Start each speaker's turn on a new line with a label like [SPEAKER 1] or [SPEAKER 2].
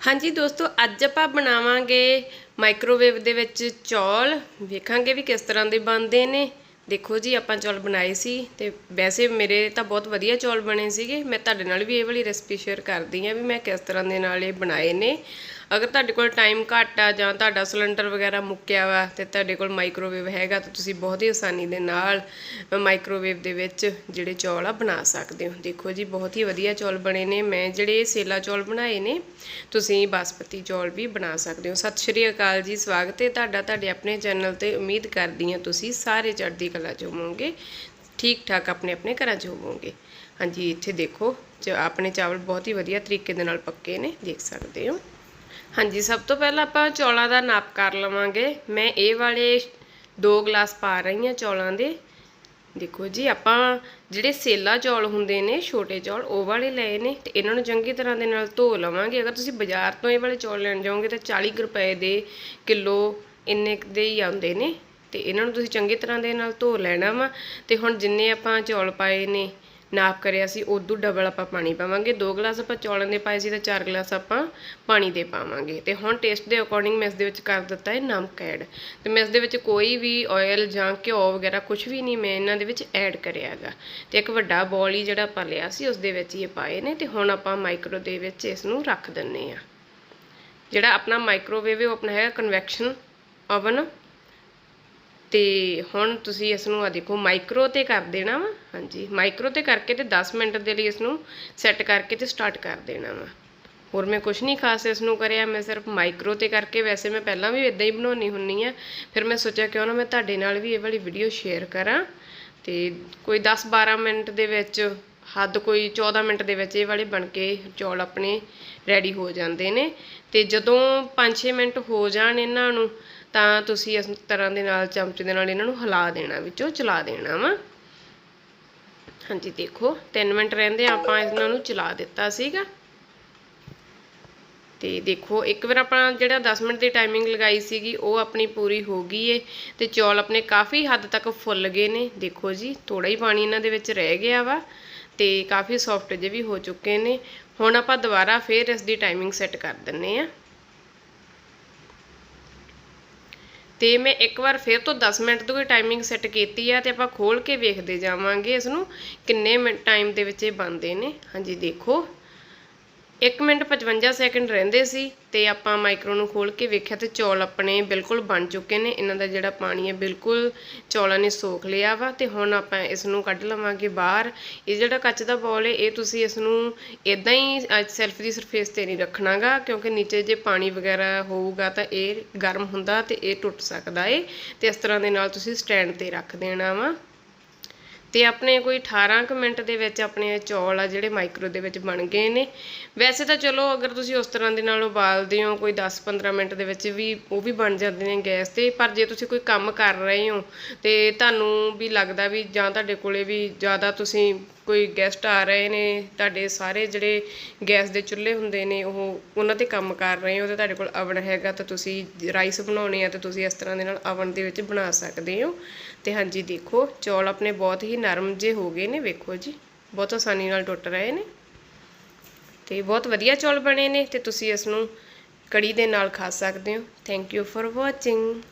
[SPEAKER 1] ਹਾਂਜੀ ਦੋਸਤੋ, ਅੱਜ ਆਪਾਂ ਬਣਾਵਾਂਗੇ ਮਾਈਕ੍ਰੋਵੇਵ ਦੇ ਵਿੱਚ ਚੌਲ। ਵੇਖਾਂਗੇ ਵੀ ਕਿਸ ਤਰ੍ਹਾਂ ਦੇ ਬਣਦੇ ਨੇ। ਦੇਖੋ ਜੀ, ਆਪਾਂ ਚੌਲ ਬਣਾਏ ਸੀ ਤੇ ਵੈਸੇ ਮੇਰੇ ਤਾਂ ਬਹੁਤ ਵਧੀਆ ਚੌਲ ਬਣੇ ਸੀਗੇ। ਮੈਂ ਤੁਹਾਡੇ ਨਾਲ ਵੀ ਇਹ ਵਾਲੀ ਰੈਸਪੀ ਸ਼ੇਅਰ ਕਰਦੀ ਹਾਂ ਵੀ ਮੈਂ ਕਿਸ ਤਰ੍ਹਾਂ ਦੇ ਨਾਲ ਇਹ ਬਣਾਏ ਨੇ। ਅਗਰ ਤੁਹਾਡੇ ਕੋਲ ਟਾਈਮ ਘੱਟ ਆ ਜਾਂ ਤੁਹਾਡਾ ਸਿਲੰਡਰ ਵਗੈਰਾ ਮੁੱਕਿਆ ਵਾ ਤੇ ਤੁਹਾਡੇ ਕੋਲ ਮਾਈਕ੍ਰੋਵੇਵ ਹੈਗਾ ਤਾਂ ਤੁਸੀਂ ਬਹੁਤ ਹੀ ਆਸਾਨੀ ਦੇ ਨਾਲ ਮਾਈਕ੍ਰੋਵੇਵ ਦੇ ਵਿੱਚ ਜਿਹੜੇ ਚੌਲ ਆ ਬਣਾ ਸਕਦੇ ਹੋ। ਦੇਖੋ ਜੀ, ਬਹੁਤ ਹੀ ਵਧੀਆ ਚੌਲ ਬਣੇ ਨੇ। ਮੈਂ ਜਿਹੜੇ ਸੇਲਾ ਚੌਲ ਬਣਾਏ ਨੇ, ਤੁਸੀਂ ਬਾਸਪਤੀ ਚੌਲ ਵੀ ਬਣਾ ਸਕਦੇ ਹੋ। ਸਤਿ ਸ਼੍ਰੀ ਅਕਾਲ ਜੀ, ਸਵਾਗਤ ਹੈ ਤੁਹਾਡਾ। ਤੁਹਾਡੇ ਆਪਣੇ ਚੈਨਲ ਤੇ ਉਮੀਦ ਕਰਦੀ ਹਾਂ ਤੁਸੀਂ ਸਾਰੇ ਚੜ੍ਹਦੀ ਕਲਾ 'ਚ ਹੋਵੋਗੇ। ਠੀਕ ਠਾਕ ਆਪਣੇ ਆਪਣੇ ਘਰਾਂ 'ਚ ਹੋਵੋਗੇ। ਹਾਂਜੀ, ਇੱਥੇ ਦੇਖੋ, ਚ- ਆਪਣੇ ਚਾਵਲ ਬਹੁਤ ਹੀ ਵਧੀਆ ਤਰੀਕੇ ਦੇ ਨਾਲ ਪੱਕੇ ਨੇ, ਦੇਖ ਸਕਦੇ ਹੋ। ਹਾਂਜੀ, ਸਭ ਤੋਂ ਪਹਿਲਾਂ ਆਪਾਂ ਚੌਲਾਂ ਦਾ ਨਾਪ ਕਰ ਲਵਾਂਗੇ। ਮੈਂ ਇਹ ਵਾਲੇ ਦੋ ਗਲਾਸ ਪਾ ਰਹੀ ਹਾਂ ਚੌਲਾਂ ਦੇ। ਦੇਖੋ ਜੀ, ਆਪਾਂ ਜਿਹੜੇ ਸੇਲਾ ਚੌਲ ਹੁੰਦੇ ਨੇ, ਛੋਟੇ ਚੌਲ, ਉਹ ਵਾਲੇ ਲਏ ਨੇ ਤੇ ਇਹਨਾਂ ਨੂੰ ਚੰਗੀ ਤਰ੍ਹਾਂ ਦੇ ਨਾਲ ਧੋ ਲਵਾਂਗੇ। ਅਗਰ ਤੁਸੀਂ ਬਾਜ਼ਾਰ ਤੋਂ ਇਹ ਵਾਲੇ ਚੌਲ ਲੈਣ ਜਾਓਗੇ ਤਾਂ 40 ਕੁ ਰੁਪਏ ਦੇ ਕਿਲੋ ਇੰਨੇ ਕੁ ਦੇ ਹੀ ਆਉਂਦੇ ਨੇ ਤੇ ਇਹਨਾਂ ਨੂੰ ਤੁਸੀਂ ਚੰਗੀ ਤਰ੍ਹਾਂ ਦੇ ਨਾਲ ਧੋ ਲੈਣਾ ਵਾ ਤੇ ਹੁਣ ਜਿੰਨੇ ਆਪਾਂ ਚੌਲ ਪਾਏ ਨੇ ਨਾਪ ਕਰਿਆ ਸੀ ਉਦੋਂ ਡਬਲ ਆਪਾਂ ਪਾਣੀ ਪਾਵਾਂਗੇ। 2 ਗਲਾਸ ਆਪਾਂ ਚੌਲਾਂ ਦੇ ਪਾਏ ਸੀ ਤੇ 4 ਗਲਾਸ ਆਪਾਂ ਪਾਣੀ ਦੇ ਪਾਵਾਂਗੇ। ਤੇ ਹੁਣ ਟੇਸਟ ਦੇ ਅਕੋਰਡਿੰਗ ਮੈਂ ਇਸ ਦੇ ਵਿੱਚ ਕਰ ਦਿੱਤਾ ਹੈ ਨਮਕ ਐਡ ਤੇ ਮੈਂ ਇਸ ਦੇ ਵਿੱਚ ਕੋਈ ਵੀ ਆਇਲ ਜਾਂ ਘਿਓ ਵਗੈਰਾ ਕੁਝ ਵੀ ਨਹੀਂ, ਮੈਂ ਇਹਨਾਂ ਦੇ ਵਿੱਚ ਐਡ ਕਰਿਆ ਹੈਗਾ। ਤੇ ਇੱਕ ਵੱਡਾ ਬੌਲ ਹੀ ਜਿਹੜਾ ਆਪਾਂ ਲਿਆ ਸੀ, ਉਸ ਦੇ ਵਿੱਚ ਹੀ ਇਹ ਪਾਏ ਨੇ। ਤੇ ਹੁਣ ਆਪਾਂ ਮਾਈਕਰੋ ਦੇ ਵਿੱਚ ਇਸ ਨੂੰ ਰੱਖ ਦਿੰਨੇ ਆ। ਜਿਹੜਾ ਆਪਣਾ ਮਾਈਕ੍ਰੋਵੇਵ ਉਹ ਆਪਣਾ ਹੈਗਾ ਕਨਵੈਕਸ਼ਨ ਓਵਨ ਤੇ ਹੁਣ ਤੁਸੀਂ ਇਸ ਨੂੰ ਆ ਦੇਖੋ ਮਾਈਕਰੋ ਤੇ ਕਰ ਦੇਣਾ ਵਾ। ਹਾਂਜੀ ਮਾਈਕਰੋ ਤੇ ਕਰਕੇ ਤੇ 10 ਮਿੰਟ ਦੇ ਲਈ ਇਸ ਨੂੰ ਸੈੱਟ ਕਰਕੇ ਤੇ ਸਟਾਰਟ ਕਰ ਦੇਣਾ ਵਾ। ਹੋਰ ਮੈਂ ਕੁਝ ਨਹੀਂ ਖਾਸ ਇਸ ਨੂੰ ਕਰਿਆ, ਮੈਂ ਸਿਰਫ ਮਾਈਕਰੋ ਤੇ ਕਰਕੇ ਵੈਸੇ ਮੈਂ ਪਹਿਲਾਂ ਵੀ ਇਦਾਂ ਹੀ ਬਣਾਉਣੀ ਹੁੰਨੀ ਆ ਫਿਰ ਮੈਂ ਸੋਚਿਆ ਕਿਉਂ ਨਾ ਮੈਂ ਤੁਹਾਡੇ ਨਾਲ ਵੀ ਇਹ ਵਾਲੀ ਵੀਡੀਓ ਸ਼ੇਅਰ ਕਰਾਂ। ਤੇ ਕੋਈ 10-12 ਮਿੰਟ ਦੇ ਵਿੱਚ ਹੱਦ ਕੋਈ 14 ਮਿੰਟ ਦੇ ਵਿੱਚ ਇਹ ਵਾਲੇ ਬਣ ਕੇ ਚੌਲ ਆਪਣੇ ਰੈਡੀ ਹੋ ਜਾਂਦੇ ਨੇ। ਤੇ ਜਦੋਂ 5-6 ਮਿੰਟ ਹੋ ਜਾਣ ਇਹਨਾਂ ਨੂੰ ਤਾਂ ਤੁਸੀਂ ਇਸ ਤਰ੍ਹਾਂ ਦੇ ਨਾਲ ਚਮਚੇ ਦੇ ਨਾਲ ਇਹਨਾਂ ਨੂੰ ਹਿਲਾ ਦੇਣਾ, ਵਿੱਚੋਂ ਚਲਾ ਦੇਣਾ ਵਾ। ਹਾਂਜੀ, ਦੇਖੋ 3 ਮਿੰਟ ਰਹਿੰਦੇ ਆਪਾਂ ਇਹਨਾਂ ਨੂੰ ਚਲਾ ਦਿੱਤਾ ਸੀਗਾ। ਤੇ ਦੇਖੋ, ਇੱਕ ਵਾਰ ਆਪਾਂ ਜਿਹੜਾ 10 ਮਿੰਟ ਦੀ ਟਾਈਮਿੰਗ ਲਗਾਈ ਸੀਗੀ, ਉਹ ਆਪਣੀ ਪੂਰੀ ਹੋ ਗਈ ਏ ਤੇ ਚੌਲ ਆਪਣੇ ਕਾਫੀ ਹੱਦ ਤੱਕ ਫੁੱਲ ਗਏ ਨੇ। ਦੇਖੋ ਜੀ ਥੋੜਾ ਹੀ ਪਾਣੀ ਇਹਨਾਂ ਦੇ ਵਿੱਚ ਰਹਿ ਗਿਆ ਵਾ ਤੇ ਕਾਫੀ ਸੌਫਟ ਜੇ ਵੀ ਹੋ ਚੁੱਕੇ ਨੇ। ਹੁਣ ਆਪਾਂ ਦੁਬਾਰਾ ਫੇਰ ਇਸ ਦੀ ਟਾਈਮਿੰਗ ਸੈੱਟ ਕਰ ਦਿੰਨੇ ਆ। ਤੇ ਮੈਂ ਇੱਕ ਵਾਰ ਫਿਰ ਤੋਂ 10 ਮਿੰਟ ਦੀ ਟਾਈਮਿੰਗ ਸੈੱਟ ਕੀਤੀ ਆ ਤੇ ਆਪਾਂ ਖੋਲ ਕੇ ਵੇਖਦੇ ਜਾਵਾਂਗੇ ਇਸ ਨੂੰ ਕਿੰਨੇ ਮਿੰਟ ਟਾਈਮ ਦੇ ਵਿੱਚ ਇਹ ਬਣਦੇ ਨੇ। ਹਾਂਜੀ, ਦੇਖੋ। 1 ਮਿੰਟ 55 ਸੈਕਿੰਡ ਰਹਿੰਦੇ ਸੀ ਤੇ ਆਪਾਂ ਮਾਈਕਰੋ ਨੂੰ ਖੋਲ ਕੇ ਵੇਖਿਆ ਤੇ ਚੌਲ ਆਪਣੇ ਬਿਲਕੁਲ ਬਣ ਚੁੱਕੇ ਨੇ। ਇਹਨਾਂ ਦਾ ਜਿਹੜਾ ਪਾਣੀ ਹੈ ਬਿਲਕੁਲ ਚੌਲਾਂ ਨੇ ਸੋਖ ਲਿਆ ਵਾ ਤੇ ਹੁਣ ਆਪਾਂ ਇਸ ਨੂੰ ਕੱਢ ਲਵਾਂਗੇ ਬਾਹਰ। ਇਹ ਜਿਹੜਾ ਕੱਚ ਦਾ ਬੌਲ ਹੈ, ਇਹ ਤੁਸੀਂ ਇਸ ਨੂੰ ਇਦਾਂ ਹੀ ਸੈਲਫ ਦੀ ਸਰਫੇਸ ਤੇ ਨਹੀਂ ਰੱਖਣਾਗਾ ਕਿਉਂਕਿ ਨੀਚੇ ਜੇ ਪਾਣੀ ਵਗੈਰਾ ਹੋਊਗਾ ਤਾਂ ਇਹ ਗਰਮ ਹੁੰਦਾ ਤੇ ਇਹ ਟੁੱਟ ਸਕਦਾ ਏ ਤੇ ਇਸ ਤਰ੍ਹਾਂ ਦੇ ਨਾਲ ਤੁਸੀਂ ਸਟੈਂਡ ਤੇ ਰੱਖ ਦੇਣਾ ਵਾ। ਤੇ ਆਪਣੇ ਕੋਈ 18 ਕੁ ਮਿੰਟ ਦੇ ਵਿੱਚ ਆਪਣੇ ਚੌਲ ਆ ਜਿਹੜੇ ਮਾਈਕਰੋ ਦੇ ਵਿੱਚ ਬਣ ਗਏ ਨੇ। ਵੈਸੇ ਤਾਂ ਚਲੋ ਅਗਰ ਤੁਸੀਂ ਉਸ ਤਰ੍ਹਾਂ ਦੇ ਨਾਲ ਉਬਾਲਦੇ ਹੋ, ਕੋਈ 10-15 ਮਿੰਟ ਦੇ ਵਿੱਚ ਵੀ ਉਹ ਵੀ ਬਣ ਜਾਂਦੇ ਨੇ ਗੈਸ ਤੇ। ਪਰ ਜੇ ਤੁਸੀਂ ਕੋਈ ਕੰਮ ਕਰ ਰਹੇ ਹੋ ਤੇ ਤੁਹਾਨੂੰ ਵੀ ਲੱਗਦਾ ਵੀ ਜਾਂ ਤੁਹਾਡੇ ਕੋਲੇ ਵੀ ਜ਼ਿਆਦਾ ਤੁਸੀਂ ਕੋਈ ਗੈਸਟ ਆ ਰਹੇ ਨੇ, ਤੁਹਾਡੇ ਸਾਰੇ ਜਿਹੜੇ ਗੈਸ ਦੇ ਚੁੱਲ੍ਹੇ ਹੁੰਦੇ ਨੇ, ਉਹ ਉਹਨਾਂ ਤੇ ਕੰਮ ਕਰ ਰਹੇ ਹੋ, ਤੇ ਤੁਹਾਡੇ ਕੋਲ ਅਵਨ ਹੈਗਾ, ਤਾਂ ਤੁਸੀਂ ਰਾਈਸ ਬਣਾਉਣੇ ਆ, ਤੇ ਤੁਸੀਂ ਇਸ ਤਰ੍ਹਾਂ ਦੇ ਨਾਲ ਅਵਨ ਦੇ ਵਿੱਚ ਬਣਾ ਸਕਦੇ ਹੋ। ਤੇ ਹਾਂਜੀ, ਦੇਖੋ, ਚੌਲ ਆਪਣੇ ਬਹੁਤ ਹੀ ਨਰਮ ਜੇ ਹੋ ਗਏ ਨੇ, ਵੇਖੋ ਜੀ, ਬਹੁਤ ਆਸਾਨੀ ਨਾਲ ਟੁੱਟ ਰਹੇ ਨੇ। ਤੇ ਬਹੁਤ ਵਧੀਆ ਚੌਲ ਬਣੇ ਨੇ, ਤੇ ਤੁਸੀਂ ਇਸ ਨੂੰ ਕੜੀ ਦੇ ਨਾਲ ਖਾ ਸਕਦੇ ਹੋ। Thank you for watching